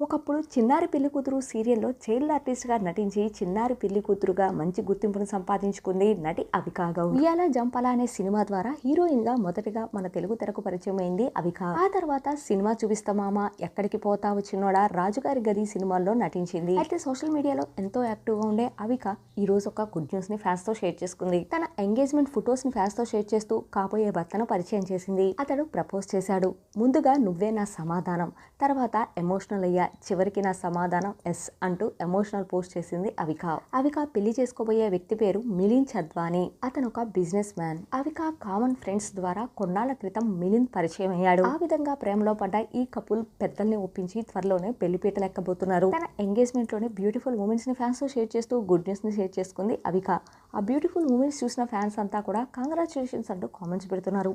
ఒకప్పుడు చిన్నారి పెళ్ళి కూతురు సీరియల్లో చైల్డ్ ఆర్టిస్ట్గా నటించి చిన్నారి పెళ్ళి కూతురుగా మంచి గుర్తింపును సంపాదించుకుంది నటి అవికా గౌడ్. ఇయాల జంపల అనే సినిమా ద్వారా హీరోయిన్గా మొదటగా మన తెలుగు తెరకు పరిచయం అయింది అవికా. ఆ తర్వాత సినిమా చూపిస్తామామా ఎక్కడికి పోతావు చిన్నోడా రాజుగారి గది సినిమాల్లో నటించింది. అయితే సోషల్ మీడియాలో ఎంతో యాక్టివ్గా ఉండే అవిక ఈ రోజు ఒక గుడ్ న్యూస్ని ఫ్యాన్స్తో షేర్ చేసుకుంది. తన ఎంగేజ్మెంట్ ఫొటోస్ని ఫ్యాన్స్తో షేర్ చేస్తూ కాబోయే భర్తను పరిచయం చేసింది. అతడు ప్రపోజ్ చేశాడు. ముందుగా నువ్వే నా సమాధానం. తర్వాత ఎమోషనల్ అయ్యా. చివరికి నా సమాధానం ఎస్ అంటూ ఎమోషనల్ పోస్ట్ చేసింది అవికా. అవికా పెళ్ళి చేసుకోబోయే వ్యక్తి పేరు మిలిన్ చద్వాని అతను ఒక business man. Avika common friends ద్వారా కొన్నాళ్ళ క్రితం మిలిన్ పరిచయం అయ్యాడు. ఆ విధంగా ప్రేమలో పడ్డ ఈ కపుల్ పెద్దల్ని ఒప్పించి త్వరలోనే పెళ్ళిపీట లెక్కబోతున్నారు తన ఎంగేజ్మెంట్లోనే బ్యూటిఫుల్ ఉమెన్స్ని ఫ్యాన్స్తో షేర్ చేస్తూ గుడ్ న్యూస్ని షేర్ చేసుకుంది అవికా. ఆ బ్యూటిఫుల్ మూమెంట్స్ చూసిన ఫ్యాన్స్ అంతా కూడా కంగ్రాచులేషన్స్ అంటూ కామెంట్స్ పెడుతున్నారు.